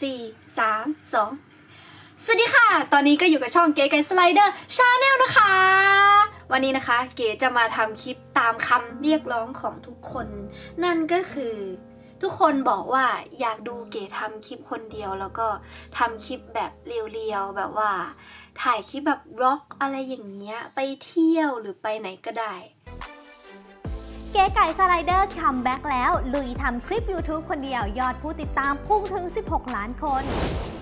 สี่สามสองสวัสดีค่ะ ตอนนี้ก็อยู่กับช่องเก๋ไก่สไลเดอร์ชาแนลนะคะ วันนี้นะคะเก๋จะมาทำคลิปตามคำเรียกร้องของทุกคน นั่นก็คือทุกคนบอกว่าอยากดูเก๋ทำคลิปคนเดียว แล้วก็ทำคลิปแบบเรียวๆ แบบว่า ถ่ายคลิปแบบร็อกอะไรอย่างเงี้ย ไปเที่ยวหรือไปไหนก็ได้ เก๋ไก่สไลเดอร์คัมแบ็กแล้ว ลุยทำคลิป YouTube คนเดียวยอดผู้ติดตามพุ่งถึง 16 ล้านคน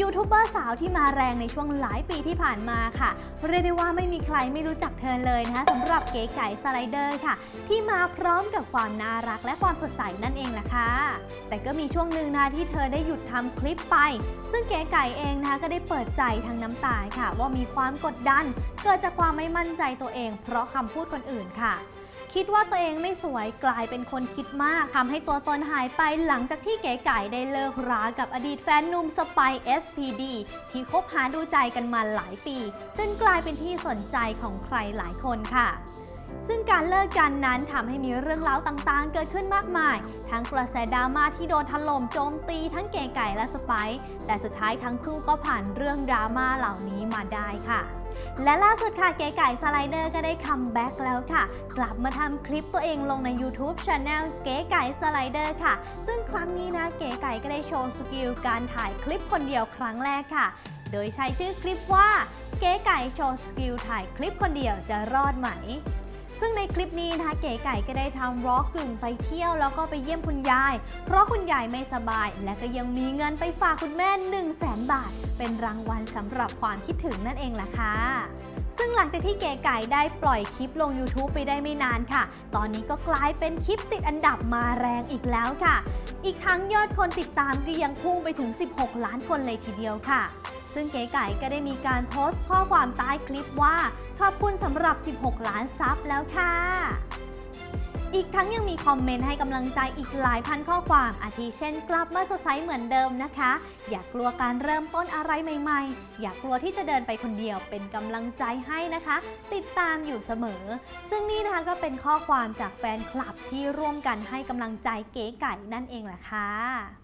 ยูทูบเบอร์สาวที่มาแรงในช่วงหลายปีที่ผ่านมาค่ะ เรียกได้ว่าไม่มีใครไม่รู้จักเธอเลยนะคะสำหรับเก๋ไก่สไลเดอร์ค่ะ ที่มาพร้อมกับความน่ารักและความสดใสนั่นเองล่ะค่ะ แต่ก็มีช่วงหนึ่งนะที่เธอได้หยุดทำคลิปไป ซึ่งเก๋ไก่เองนะคะก็ได้เปิดใจทั้งน้ำตาค่ะ ว่ามีความกดดัน เกิดจากความไม่มั่นใจตัวเอง เพราะคำพูดคนอื่นค่ะ คิดว่าตัวเองไม่สวยกลายเป็นคนคิดมากทำให้ตัวตนหายไปหลังจากที่เก๋ไก่ได้เลิกรากับอดีตแฟนหนุ่มสไป SPD ที่คบหาดูใจกันมาหลายปี จนกลายเป็นที่สนใจของใครหลายคนค่ะ การเลิกกันนั้นทำให้มีเรื่องเล่าต่างๆ เกิดขึ้นมากมาย ทั้งกระแสดราม่าที่โดนถล่มโจมตีทั้งเก๋ไก่และสไปซ์แต่สุดท้ายทั้งคู่ก็ผ่านเรื่องดราม่าเหล่านี้มาได้ค่ะและล่าสุดค่ะเก๋ไก่สไลเดอร์ก็ได้คัมแบ็กแล้วค่ะ กลับมาทำคลิปตัวเองลงใน YouTube Channel เก๋ไก่สไลเดอร์ค่ะ ซึ่งครั้งนี้นะเก๋ไก่ก็ได้โชว์สกิลการถ่ายคลิปคนเดียวครั้งแรกค่ะ โดยใช้ชื่อคลิปว่า เก๋ไก่โชว์สกิลถ่ายคลิปคนเดียวจะรอดไหม ซึ่งในคลิปนี้นะคะเก๋ไก่ก็ได้ทำร็อกกึ่งไปเที่ยวแล้วก็ไปเยี่ยมคุณยาย เพราะคุณยายไม่สบาย และก็ยังมีเงินไปฝากคุณแม่ 1 0 0 0 0แบาท เป็นรางวัลสำหรับความคิดถึงนั่นเองล่ะค่ะซึ่งหลังจากที่เก๋ไก่ได้ปล่อยคลิปลง YouTube ไปได้ไม่นานค่ะ ตอนนี้ก็กลายเป็นคลิปติดอันดับมาแรงอีกแล้วค่ะ อีกทั้งยอดคนติดตามก็ยังพุ่งไปถึง 16 ล้านคนเลยทีเดียวค่ะ ซึ่งเก๋ไก่ก็ได้มีการโพสต์ข้อความใต้คลิปว่า ขอบคุณสำหรับ 16 ล้านซับแล้วค่ะ อีกทั้งยังมีคอมเมนต์ให้กำลังใจอีกหลายพันข้อความ อาทิเช่นกลับมาสดใสเหมือนเดิมนะคะ อย่ากลัวการเริ่มต้นอะไรใหม่ๆ อย่ากลัวที่จะเดินไปคนเดียวเป็นกำลังใจให้นะคะ ติดตามอยู่เสมอ ซึ่งนี่นะคะก็เป็นข้อความจากแฟนคลับที่ร่วมกันให้กำลังใจเก๋ไก่นั่นเองแหละค่ะ